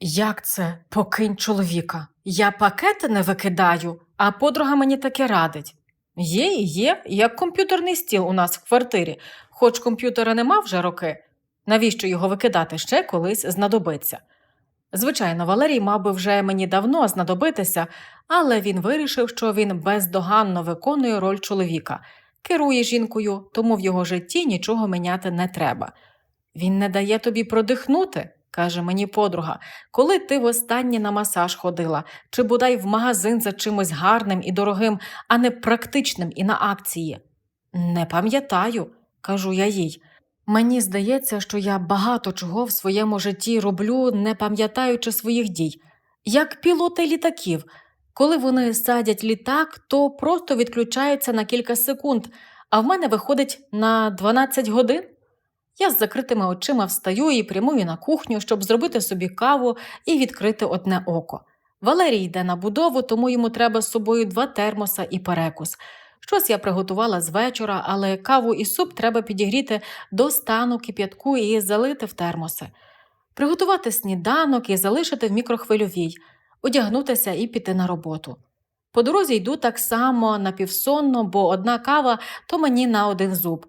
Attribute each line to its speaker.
Speaker 1: Як це покинь чоловіка? Я пакети не викидаю, а подруга мені таке радить. Є і є, як комп'ютерний стіл у нас в квартирі, хоч комп'ютера нема вже роки. Навіщо його викидати ще колись знадобиться? Звичайно, Валерій мав би вже мені давно знадобитися, але він вирішив, що він бездоганно виконує роль чоловіка, керує жінкою, тому в його житті нічого міняти не треба. Він не дає тобі продихнути, каже мені подруга, коли ти востаннє на масаж ходила, чи бодай в магазин за чимось гарним і дорогим, а не практичним і на акції. Не пам'ятаю, кажу я їй. Мені здається, що я багато чого в своєму житті роблю, не пам'ятаючи своїх дій, як пілоти літаків. Коли вони садять літак, то просто відключаються на кілька секунд, а в мене виходить на 12 годин. Я з закритими очима встаю і прямую на кухню, щоб зробити собі каву і відкрити одне око. Валерій йде на будову, тому йому треба з собою два термоса і перекус. Щось я приготувала з вечора, але каву і суп треба підігріти до стану кип'ятку і залити в термоси. Приготувати сніданок і залишити в мікрохвильовій, одягнутися і піти на роботу. По дорозі йду так само напівсонно, бо одна кава то мені на один зуб.